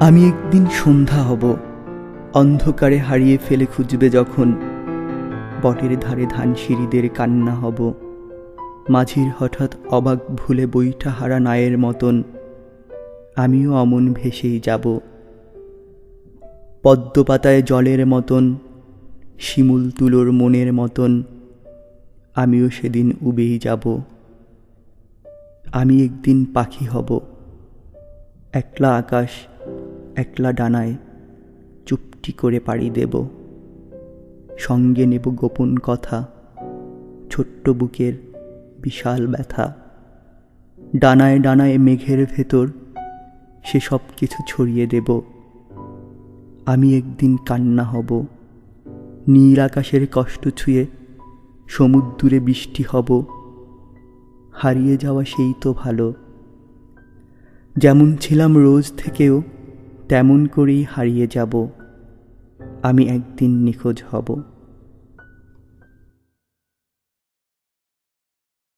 আমি একদিন সন্ধ্যা হব। অন্ধকারে হারিয়ে ফেলে খুঁজবে যখন। বটের ধারে ধান সিঁড়িদের কান্না হব। মাঝির হঠাৎ অবাক ভুলে বইটা হারা নায়ের মতন। আমিও অমন ভেসেই যাব। পদ্মপাতায় জলের মতন, শিমুল তুলোর মনের মতন, আমিও সেদিন উবেই যাব। আমি একদিন পাখি হব। একলা আকাশ একলা ডানায় চুপটি করে পাড়ি দেব। সঙ্গে নেব গোপন কথা, ছোট্ট বুকের বিশাল ব্যথা। ডানায় ডানায় মেঘের ভেতর সে সব কিছু ছড়িয়ে দেব। আমি একদিন কান্না হব। নীল আকাশের কষ্ট ছুঁয়ে সমুদ্রে বৃষ্টি হব। হারিয়ে যাওয়া সেই তো ভালো। যেমন ছিলাম রোজ থেকেও তেমন করেই হারিয়ে যাব। আমি একদিন নিখোঁজ হব।